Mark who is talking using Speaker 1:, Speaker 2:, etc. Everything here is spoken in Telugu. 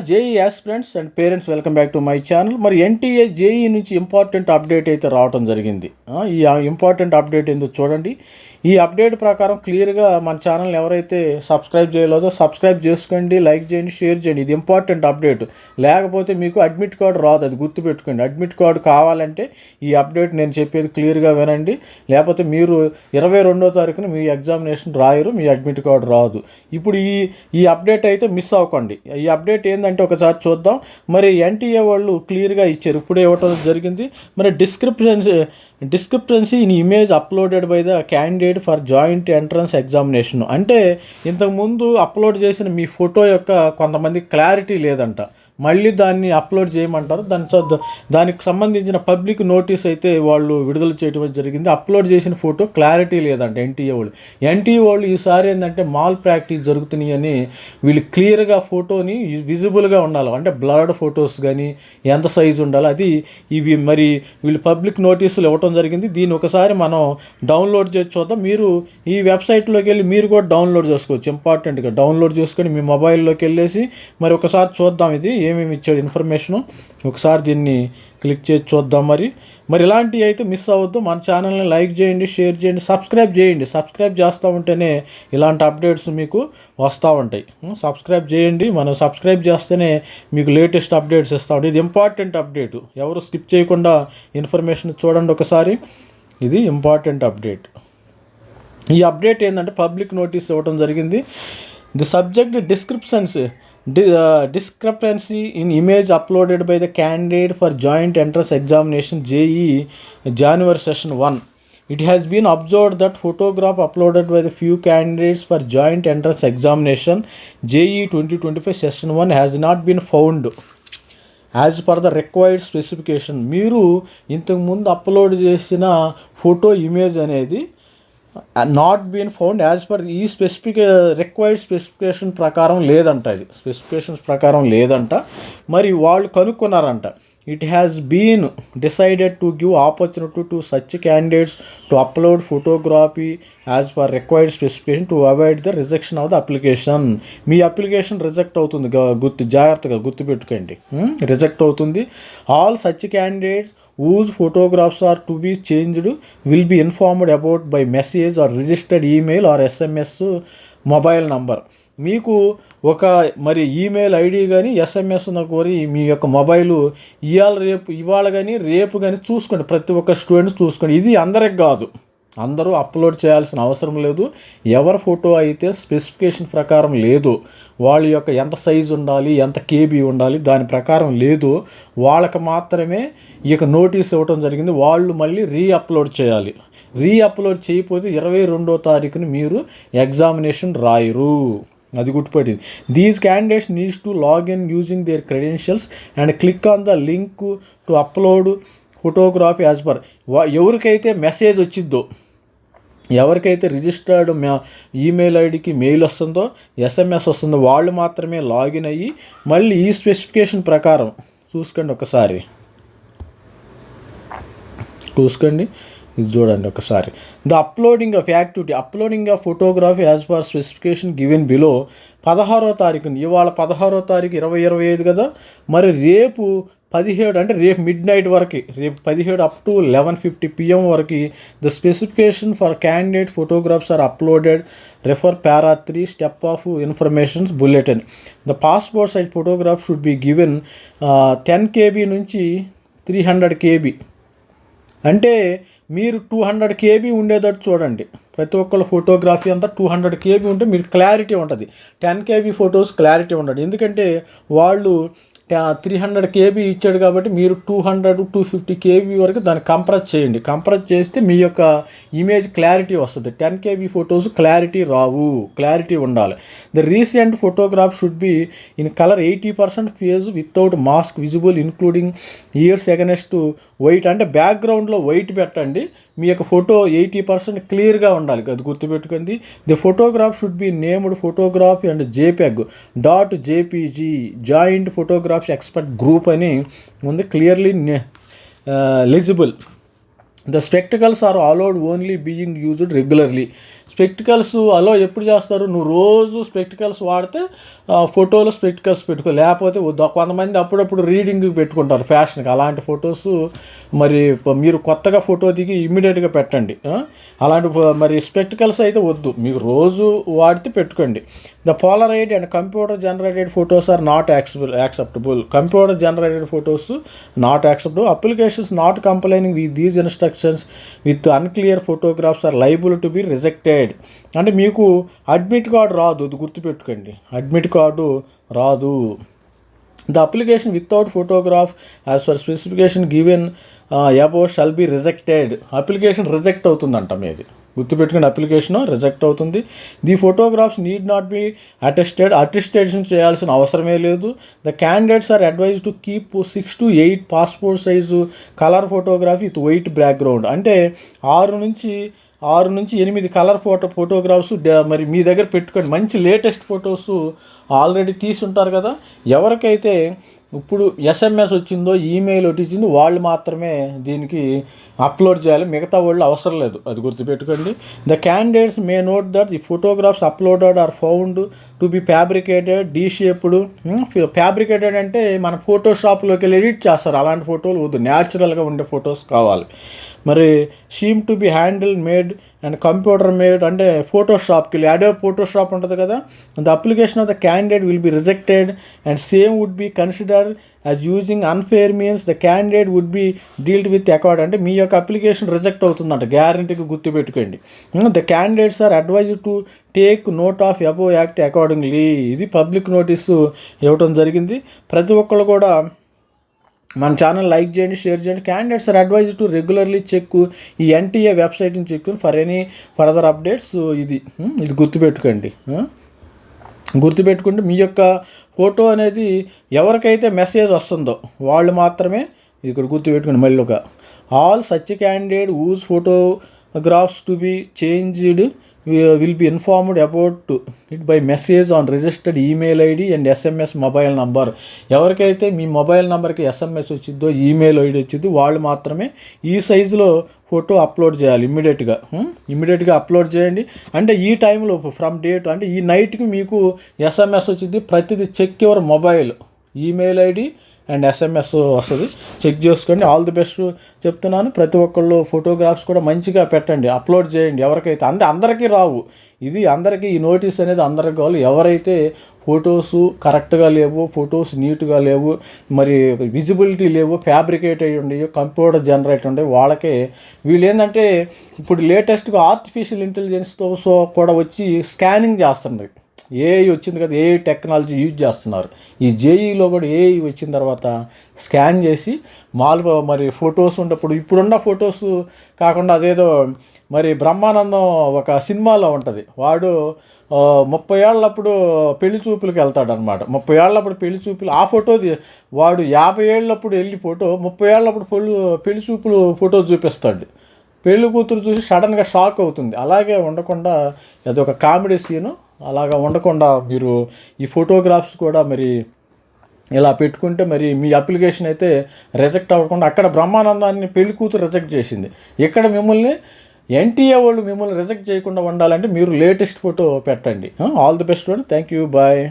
Speaker 1: JEE aspirants and parents welcome back to my channel. మరి ఎన్టీఏ జేఈ నుంచి ఇంపార్టెంట్ అప్డేట్ అయితే రావడం జరిగింది. ఆ, ఈ ఇంపార్టెంట్ అప్డేట్ ఎందుకు చూడండి. ఈ అప్డేట్ ప్రకారం క్లియర్గా మన ఛానల్ ఎవరైతే సబ్స్క్రైబ్ చేయలేదో సబ్స్క్రైబ్ చేసుకోండి లైక్ చేయండి షేర్ చేయండి. ఇది ఇంపార్టెంట్ అప్డేట్. లేకపోతే మీకు అడ్మిట్ కార్డు రాదు అది గుర్తుపెట్టుకోండి. అడ్మిట్ కార్డు కావాలంటే ఈ అప్డేట్ నేను చెప్పేది క్లియర్గా వినండి. లేకపోతే మీరు ఇరవై రెండో తారీఖున మీ ఎగ్జామినేషన్ రాయరు మీ అడ్మిట్ కార్డు రాదు. ఇప్పుడు ఈ ఈ అప్డేట్ అయితే మిస్ అవ్వకండి. ఈ అప్డేట్ ఏంటంటే ఒకసారి చూద్దాం. మరి ఎన్టీఏ వాళ్ళు క్లియర్గా ఇచ్చారు. ఇప్పుడే ఇవ్వటం జరిగింది. మరి descriptions discrepancy in image uploaded by the candidate for joint entrance examination అంటే ఇంతకుముందు అప్లోడ్ చేసిన మీ ఫోటో యొక్క కొంతమంది క్లారిటీ లేదంట. మళ్ళీ దాన్ని అప్లోడ్ చేయమంటారు. దాని దానికి సంబంధించిన పబ్లిక్ నోటీస్ అయితే వాళ్ళు విడుదల చేయడం జరిగింది. అప్లోడ్ చేసిన ఫోటో క్లారిటీ లేదంట ఎన్టీఏ వాళ్ళు. ఎన్టీఏ వాళ్ళు ఈసారి ఏంటంటే మాల్ ప్రాక్టీస్ జరుగుతున్నాయి అని వీళ్ళు క్లియర్గా ఫోటోని విజిబుల్గా ఉండాలి. అంటే బ్లర్డ్ ఫొటోస్ కానీ ఎంత సైజు ఉండాలి అది ఇవి మరి వీళ్ళు పబ్లిక్ నోటీసులు ఇవ్వటం జరిగింది. దీన్ని ఒకసారి మనం డౌన్లోడ్ చేసి చూద్దాం. మీరు ఈ వెబ్సైట్లోకి వెళ్ళి మీరు కూడా డౌన్లోడ్ చేసుకోవచ్చు. ఇంపార్టెంట్గా డౌన్లోడ్ చేసుకొని మీ మొబైల్లోకి వెళ్ళేసి మరి ఒకసారి చూద్దాం. ఇది ఏమేమి ఇచ్చాడు ఇన్ఫర్మేషను? ఒకసారి దీన్ని క్లిక్ చేసి చూద్దాం మరి. మరి ఇలాంటివి అయితే మిస్ అవ్వద్దు. మన ఛానల్ని లైక్ చేయండి షేర్ చేయండి సబ్స్క్రైబ్ చేయండి. సబ్స్క్రైబ్ చేస్తూ ఉంటేనే ఇలాంటి అప్డేట్స్ మీకు వస్తూ ఉంటాయి. సబ్స్క్రైబ్ చేయండి. మనం సబ్స్క్రైబ్ చేస్తేనే మీకు లేటెస్ట్ అప్డేట్స్ ఇస్తూ ఉంటాయి. ఇది ఇంపార్టెంట్ అప్డేట్. ఎవరు స్కిప్ చేయకుండా ఇన్ఫర్మేషన్ చూడండి ఒకసారి. ఇది ఇంపార్టెంట్ అప్డేట్. ఈ అప్డేట్ ఏంటంటే పబ్లిక్ నోటీస్ ఇవ్వడం జరిగింది. The subject descriptions discrepancy in image uploaded by the candidate for joint entrance examination JEE January session one it has been observed that photograph uploaded by the few candidates for joint entrance examination JEE twenty twenty five session one has not been found as per the required specification మీరు ఇంతకుముందు అప్లోడ్ చేసిన ఫోటో ఇమేజ్ అనేది not been found as per ఈ స్పెసిఫిక్ రిక్వైర్డ్ స్పెసిఫికేషన్ ప్రకారం లేదంట ఇది. స్పెసిఫికేషన్స్ ప్రకారం లేదంట. మరి వాళ్ళు కనుక్కున్నారంట. It has been decided to give opportunity to such candidates to upload photography as per required specification to avoid the rejection of the application me application reject అవుతుంది. గుర్తు జాగ్రత్తగా గుర్తుపెట్టుకోండి. Hmm? రిజెక్ట్ అవుతుంది. All such candidates whose photographs are to be changed will be informed about by message or registered email or SMS mobile number మీకు ఒక మరి ఈమెయిల్ ఐడి కానీ ఎస్ఎంఎస్ కోరి మీ యొక్క మొబైల్ ఇవాళ రేపు ఇవాళ కానీ రేపు కానీ చూసుకోండి. ప్రతి ఒక్క స్టూడెంట్ చూసుకోండి. ఇది అందరికి కాదు. అందరూ అప్లోడ్ చేయాల్సిన అవసరం లేదు. ఎవరి ఫోటో అయితే స్పెసిఫికేషన్ ప్రకారం లేదు. వాళ్ళ యొక్క ఎంత సైజ్ ఉండాలి ఎంత కేబీ ఉండాలి దాని ప్రకారం లేదు. వాళ్ళకి మాత్రమే ఇక నోటీస్ ఇవ్వడం జరిగింది. వాళ్ళు మళ్ళీ రీ అప్లోడ్ చేయాలి. రీ అప్లోడ్ చేయకపోతే ఇరవై రెండో తారీఖున మీరు ఎగ్జామినేషన్ రాయరు. అది గుర్తుపెట్టింది these candidates needs to login using their credentials and click on the link to upload photography as per ఎవరికైతే మెసేజ్ వచ్చిద్దో ఎవరికైతే రిజిస్టర్డ్ ఈమెయిల్ ఐడికి మెయిల్ వస్తుందో ఎస్ఎంఎస్ వస్తుందో వాళ్ళు మాత్రమే లాగిన్ అయ్యి మళ్ళీ ఈ స్పెసిఫికేషన్ ప్రకారం చూసుకోండి ఒకసారి. చూసుకోండి. ఇది చూడండి ఒకసారి. The uploading of activity uploading of photography as per specification given below పదహారో తారీఖున ఇవాళ పదహారో తారీఖు ఇరవై ఇరవై ఐదు కదా? మరి రేపు పదిహేడు అంటే రేపు మిడ్ నైట్ వరకు రేపు పదిహేడు up to eleven fifty PM వరకు the specification for candidate photographs are uploaded refer para three step of informations bulletin the passport size photograph should be given ten KB నుంచి త్రీ హండ్రెడ్ కేబీ అంటే మీరు టూ హండ్రెడ్ కేబీ ఉండేటట్టు చూడండి. ప్రతి ఒక్కళ్ళ ఫోటోగ్రఫీ అంతా టూ హండ్రెడ్ కేబీ ఉంటే మీరు క్లారిటీ ఉంటుంది. టెన్ కేబీ ఫొటోస్ క్లారిటీ ఉండదు. ఎందుకంటే వాళ్ళు త్రీ హండ్రెడ్ కేబీ ఇచ్చాడు కాబట్టి మీరు two hundred two fifty KB వరకు దాన్ని కంప్రెస్ చేయండి. కంప్రెస్ చేస్తే మీ యొక్క ఇమేజ్ క్లారిటీ వస్తుంది. టెన్ కేబీ ఫొటోస్ క్లారిటీ రావు. క్లారిటీ ఉండాలి. The recent photograph should be in colour eighty percent face without mask visible including ears against white అంటే బ్యాక్గ్రౌండ్లో వైట్ పెట్టండి. మీ యొక్క ఫోటో ఎయిటీ పర్సెంట్ క్లియర్గా ఉండాలి. అది గుర్తుపెట్టుకోండి. The photograph should be named photography and JPEG dot JPG joint photography expert group అని ఉంది. Clearly legible. The spectacles are allowed only being used regularly. Spectacles allow ఎప్పుడు చేస్తారు? నువ్వు రోజు స్పెక్టికల్స్ వాడితే ఫోటోలో స్పెక్టికల్స్ పెట్టుకో. లేకపోతే కొంతమంది అప్పుడప్పుడు రీడింగ్ పెట్టుకుంటారు ఫ్యాషన్కి. అలాంటి ఫొటోస్ మరి మీరు కొత్తగా ఫోటో దిగి ఇమ్మీడియట్గా పెట్టండి. అలాంటి మరి స్పెక్టికల్స్ అయితే వద్దు. మీకు రోజు వాడితే పెట్టుకోండి. The Polaroid and computer generated photos are not accessible acceptable. Computer generated photos not acceptable. Applications not complaining with these instructions with unclear photographs are liable to be rejected. అంటే మీకు అడ్మిట్ కార్డు రాదు అది గుర్తుపెట్టుకోండి. అడ్మిట్ కార్డు రాదు. The application without photograph as per specification given above shall be rejected. Application reject అవుతుందంట మీది గుర్తుపెట్టుకుని అప్లికేషన్ రిజెక్ట్ అవుతుంది. The photographs need not be attested. Attestation చేయాల్సిన అవసరమే లేదు. The candidates are advise to keep six to eight passport size colour photography with white background. అంటే ఆరు నుంచి ఆరు నుంచి ఎనిమిది కలర్ ఫోటో ఫోటోగ్రాఫ్స్ మరి మీ దగ్గర పెట్టుకోండి మంచి లేటెస్ట్ ఫొటోస్ ఆల్రెడీ తీసుంటారు కదా. ఎవరికైతే ఇప్పుడు ఎస్ఎంఎస్ వచ్చిందో ఈమెయిల్ వచ్చిందో వాళ్ళు మాత్రమే దీనికి అప్లోడ్ చేయాలి. మిగతా వాళ్ళు అవసరం లేదు. అది గుర్తుపెట్టుకోండి. The candidates may note that the photographs uploaded are found to be fabricated de shaped fabricated అంటే మన ఫోటోషాప్లోకి వెళ్ళి ఎడిట్ చేస్తారు. అలాంటి ఫోటోలు వద్దు. న్యాచురల్గా ఉండే ఫొటోస్ కావాలి. మరి seem to be handle made and computer made అంటే ఫోటోషాప్కి వెళ్ళి అడే ఫోటోషాప్ ఉంటుంది కదా. The application of the candidate will be rejected and same would be consider as using unfair means the candidate would be dealt with accord అంటే మీ యొక్క అప్లికేషన్ రిజెక్ట్ అవుతుందంట. గ్యారంటీకి గుర్తుపెట్టుకోండి the candidates are advise to take note of above act accordingly ఇది పబ్లిక్ నోటీసు ఇవ్వటం జరిగింది. ప్రతి ఒక్కళ్ళు కూడా మన ఛానల్ లైక్ చేయండి షేర్ చేయండి. Candidates are advise to regularly check ఈ ఎన్టీఏ వెబ్సైట్ని check for any further updates ఇది hm, ఇది గుర్తుపెట్టుకోండి hm. గుర్తుపెట్టుకుంటే మీ యొక్క ఫోటో అనేది ఎవరికైతే మెసేజ్ వస్తుందో వాళ్ళు మాత్రమే ఇక్కడ గుర్తుపెట్టుకోండి మళ్ళీ ఒక all such candidate whose photographs to be changed will be informed about it by message on registered email ID and SMS mobile number ఎవరికైతే మీ మొబైల్ నెంబర్కి ఎస్ఎంఎస్ వచ్చిందో ఈమెయిల్ ఐడి వచ్చిందో వాళ్ళు మాత్రమే ఈ సైజులో ఫోటో అప్లోడ్ చేయాలి ఇమ్మీడియట్గా ఇమ్మీడియట్గా అప్లోడ్ చేయండి. అంటే ఈ టైంలో ఫ్రమ్ డేట్ అంటే ఈ నైట్కి మీకు ఎస్ఎంఎస్ వచ్చింది ప్రతిదీ check your mobile email ID and SMS వస్తుంది. చెక్ చేసుకోండి. ఆల్ ది బెస్ట్ చెప్తున్నాను. ప్రతి ఒక్కళ్ళు ఫోటోగ్రాఫ్స్ కూడా మంచిగా పెట్టండి. అప్లోడ్ చేయండి. ఎవరికైతే అంద అందరికీ రావు. ఇది అందరికీ ఈ నోటీస్ అనేది అందరికి కావాలి. ఎవరైతే ఫొటోస్ కరెక్ట్గా లేవు ఫొటోస్ నీట్గా లేవు మరి విజిబిలిటీ లేవు ఫ్యాబ్రికేట్ అయ్యి ఉండేవి కంప్యూటర్ జనరేట్ ఉండే వాళ్ళకే వీళ్ళు ఏంటంటే ఇప్పుడు లేటెస్ట్గా ఆర్టిఫిషియల్ ఇంటెలిజెన్స్తో సో కూడా వచ్చి స్కానింగ్ చేస్తుంది ఏఐ వచ్చింది కదా ఏఐ టెక్నాలజీ యూజ్ చేస్తున్నారు. ఈ జేఈలో కూడా ఏఐ వచ్చిన తర్వాత స్కాన్ చేసి మాలు మరి ఫొటోస్ ఉన్నప్పుడు ఇప్పుడున్న ఫొటోస్ కాకుండా అదేదో మరి బ్రహ్మానందం ఒక సినిమాలో ఉంటుంది. వాడు ముప్పై ఏళ్ళప్పుడు పెళ్ళి చూపులకు వెళ్తాడు అనమాట ముప్పై ఏళ్ళప్పుడు పెళ్ళి చూపులు ఆ ఫోటో వాడు యాభై ఏళ్ళప్పుడు వెళ్ళి ఫోటో ముప్పై ఏళ్ళప్పుడు పెళ్ళి పెళ్ళి చూపులు ఫోటో చూపిస్తాడు. పెళ్ళి కూతురు చూసి సడన్గా షాక్ అవుతుంది. అలాగే ఉండకుండా అది ఒక కామెడీ సీను. అలాగా ఉండకుండా మీరు ఈ ఫోటోగ్రాఫ్స్ కూడా మరి ఇలా పెట్టుకుంటే మరి మీ అప్లికేషన్ అయితే రిజెక్ట్ అవ్వకుండా అక్కడ బ్రహ్మానందాన్ని పెళ్ళి కూతురు రిజెక్ట్ చేసింది. ఇక్కడ మిమ్మల్ని ఎన్టీఏ వాళ్ళు మిమ్మల్ని రిజెక్ట్ చేయకుండా ఉండాలంటే మీరు లేటెస్ట్ ఫోటో పెట్టండి. All the best thank you bye.